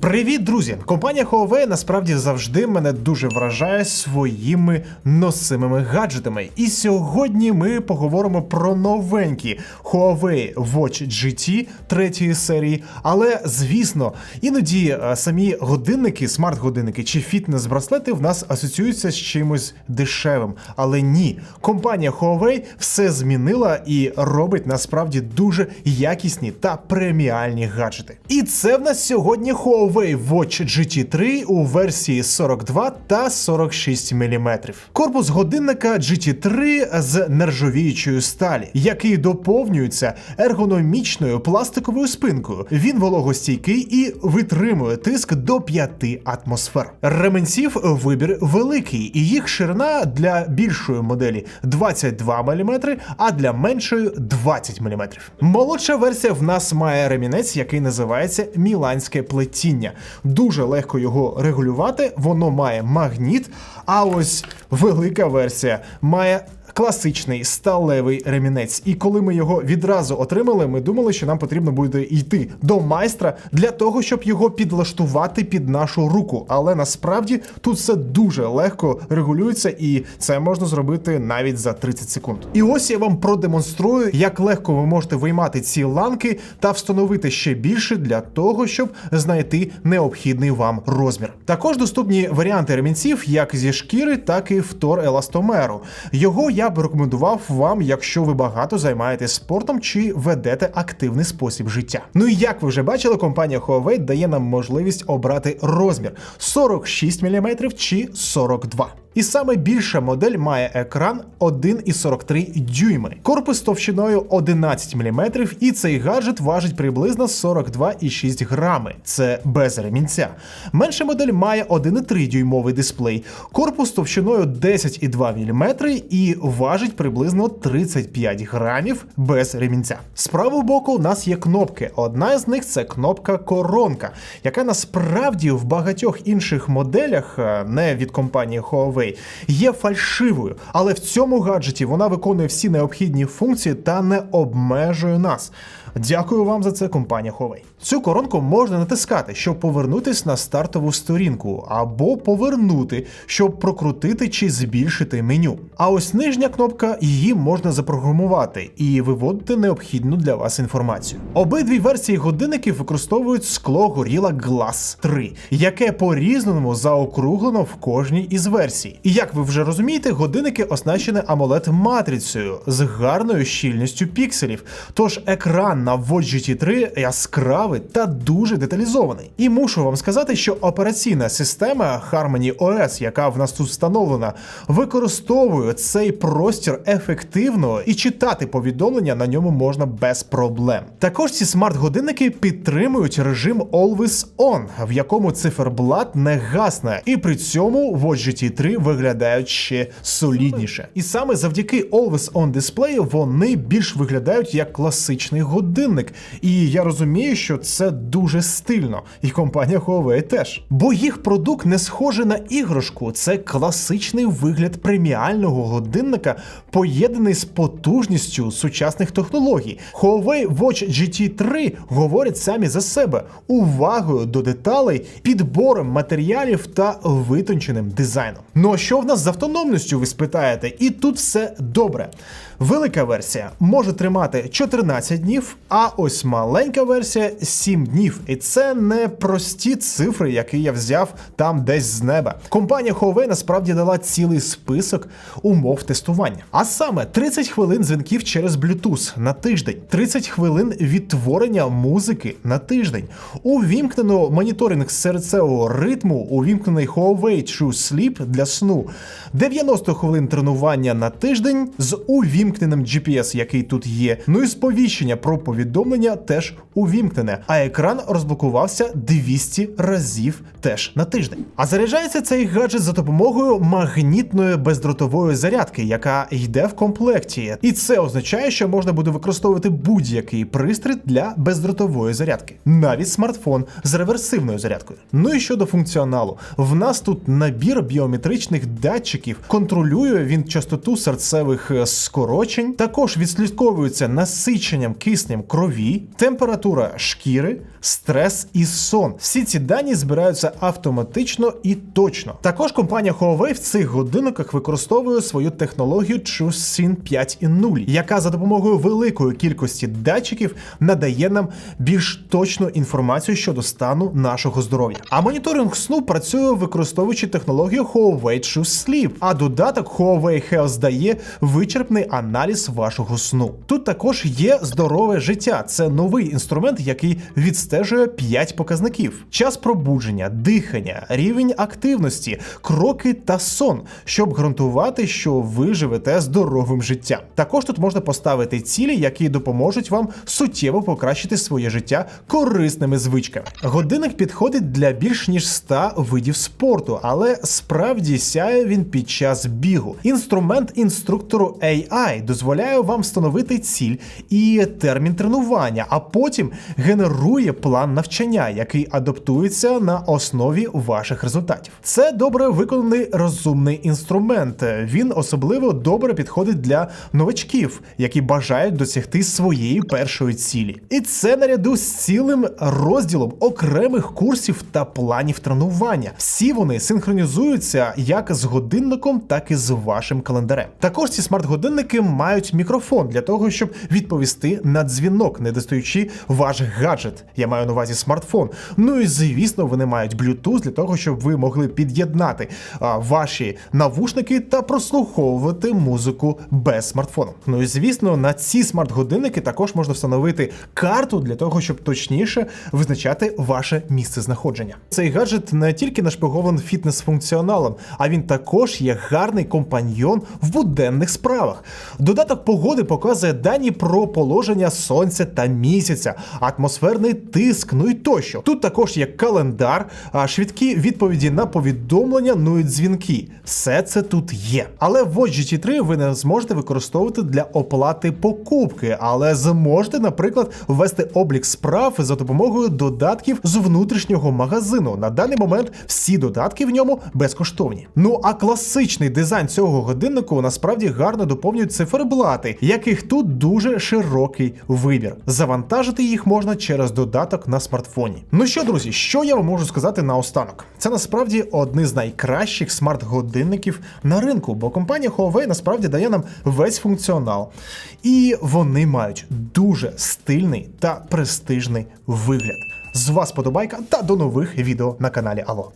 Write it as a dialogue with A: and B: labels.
A: Привіт, друзі! Компанія Huawei насправді завжди мене дуже вражає своїми носимими гаджетами. І сьогодні ми поговоримо про новенькі Huawei Watch GT третьої серії. Але звісно, іноді е, самі годинники, смарт-годинники чи фітнес-браслети в нас асоціюються з чимось дешевим. Але ні, компанія Huawei все змінила і робить насправді дуже якісні та преміальні гаджети. І це в нас сьогодні Huawei Watch GT3 у версії 42 та 46 мм. Корпус годинника GT3 з нержавіючої сталі, який доповнюється ергономічною пластиковою спинкою. Він вологостійкий і витримує тиск до 5 атмосфер. Ременців вибір великий, і їх ширина для більшої моделі 22 мм, а для меншої 20 мм. Молодша версія в нас має ремінець, який називається міланське плетіння. Дуже легко його регулювати, воно має магніт. А ось велика версія має. Класичний сталевий ремінець, і коли ми його відразу отримали, ми думали, що нам потрібно буде йти до майстра для того, щоб його підлаштувати під нашу руку. Але насправді тут все дуже легко регулюється, і це можна зробити навіть за 30 секунд. І ось я вам продемонструю, як легко ви можете виймати ці ланки та встановити ще більше для того, щоб знайти необхідний вам розмір. Також доступні варіанти ремінців як зі шкіри, так і втор еластомеру. Його я б рекомендував вам, якщо ви багато займаєтесь спортом чи ведете активний спосіб життя. Ну і як ви вже бачили, компанія Huawei дає нам можливість обрати розмір 46 мм чи 42 і саме більша модель має екран 1,43 дюйми, корпус товщиною 11 мм, і цей гаджет важить приблизно 42,6 грами. Це без ремінця. Менша модель має 1,3 дюймовий дисплей, корпус товщиною 10,2 мм і важить приблизно 35 грамів без ремінця. З правого боку у нас є кнопки. Одна з них це кнопка коронка, яка насправді в багатьох інших моделях, е, не від компанії Huawei, є фальшивою, але в цьому гаджеті вона виконує всі необхідні функції та не обмежує нас. Дякую вам за це, компанія Huawei. Цю коронку можна натискати, щоб повернутись на стартову сторінку, або повернути, щоб прокрутити чи збільшити меню. А ось нижня кнопка її можна запрограмувати і виводити необхідну для вас інформацію. Обидві версії годинників використовують скло Gorilla Glass 3, яке по-різному заокруглено в кожній із версій. І як ви вже розумієте, годинники оснащені amoled матрицею з гарною щільністю пікселів. Тож екран на Watch GT3 яскравий та дуже деталізований. І мушу вам сказати, що операційна система Harmony OS, яка в нас тут встановлена, використовує цей простір ефективно і читати повідомлення на ньому можна без проблем. Також ці смарт-годинники підтримують режим Always On, в якому циферблат не гасне, і при цьому Watch GT3 виглядають ще солідніше. І саме завдяки Always On дисплею вони більш виглядають як класичний годинник. І я розумію, що це дуже стильно, і компанія Huawei теж. Бо їх продукт не схожий на іграшку, це класичний вигляд преміального годинника, поєднаний з потужністю сучасних технологій. Huawei Watch GT3 говорять самі за себе увагою до деталей, підбором матеріалів та витонченим дизайном. Ну а що в нас з автономністю, ви спитаєте? І тут все добре. Велика версія може тримати 14 днів, а ось маленька версія 7 днів. І це не прості цифри, які я взяв там десь з неба. Компанія Huawei насправді дала цілий список умов тестування. А саме 30 хвилин дзвінків через Bluetooth на тиждень, 30 хвилин відтворення музики на тиждень. Увімкнено моніторинг серцевого ритму, увімкнений Huawei True Sleep для сну, 90 хвилин тренування на тиждень з увімкненим GPS, який тут є. Ну і сповіщення про повідомлення теж увімкнене. А екран розблокувався 200 разів теж на тиждень. А заряджається цей гаджет за допомогою магнітної бездротової зарядки, яка йде в комплекті. І це означає, що можна буде використовувати будь-який пристрій для бездротової зарядки, навіть смартфон з реверсивною зарядкою. Ну і щодо функціоналу, в нас тут набір біометричних датчиків, контролює він частоту серцевих е, скорочень, також відслідковується насиченням киснем крові, температура шкіри. стрес і сон. Всі ці дані збираються автоматично і точно. Також компанія Huawei в цих годинниках використовує свою технологію TrueSync 5.0, яка за допомогою великої кількості датчиків надає нам більш точну інформацію щодо стану нашого здоров'я. А моніторинг сну працює використовуючи технологію Huawei True а додаток Huawei Health дає вичерпний аналіз вашого сну. Тут також є здорове життя. Це новий інструмент, який відстежує 5 показників: час пробудження, дихання, рівень активності, кроки та сон, щоб гарантувати, що ви живете здоровим життям. Також тут можна поставити цілі, які допоможуть вам суттєво покращити своє життя корисними звичками. Годинник підходить для більш ніж 100 видів спорту, але справді сяє він під час бігу. Інструмент інструктору AI дозволяє вам встановити ціль і термін тренування, а потім генерує план навчання, який адаптується на основі ваших результатів. Це добре виконаний розумний інструмент. Він особливо добре підходить для новачків, які бажають досягти своєї першої цілі. І це наряду з цілим розділом окремих курсів та планів тренування. Всі вони синхронізуються як з годинником, так і з вашим календарем. Також ці смарт-годинники мають мікрофон для того, щоб відповісти на дзвінок, не достаючи ваш гаджет. Я маю на увазі смартфон. Ну і звісно, вони мають Bluetooth для того, щоб ви могли під'єднати ваші навушники та прослуховувати музику без смартфону. Ну і звісно, на ці смарт-годинники також можна встановити карту для того, щоб точніше визначати ваше місце знаходження. Цей гаджет не тільки нашпигований фітнес-функціоналом, а він також є гарний компаньйон в буденних справах. Додаток погоди показує дані про положення сонця та місяця, атмосферний тиск, ну і тощо. Тут також є календар, швидкі відповіді на повідомлення, ну і дзвінки. Все це тут є. Але в Watch GT3 ви не зможете використовувати для оплати покупки, але зможете, наприклад, ввести облік справ за допомогою додатків з внутрішнього магазину. На даний момент всі додатки в ньому безкоштовні. Ну а класичний дизайн цього годиннику насправді гарно доповнюють циферблати, яких тут дуже широкий вибір. Завантажити їх можна через додаток на смартфоні. Ну що, друзі, що я вам можу сказати наостанок? Це насправді одні з найкращих смарт-годинників на ринку, бо компанія Huawei насправді дає нам весь функціонал. І вони мають дуже стильний та престижний вигляд. З вас подобайка та до нових відео на каналі Алло.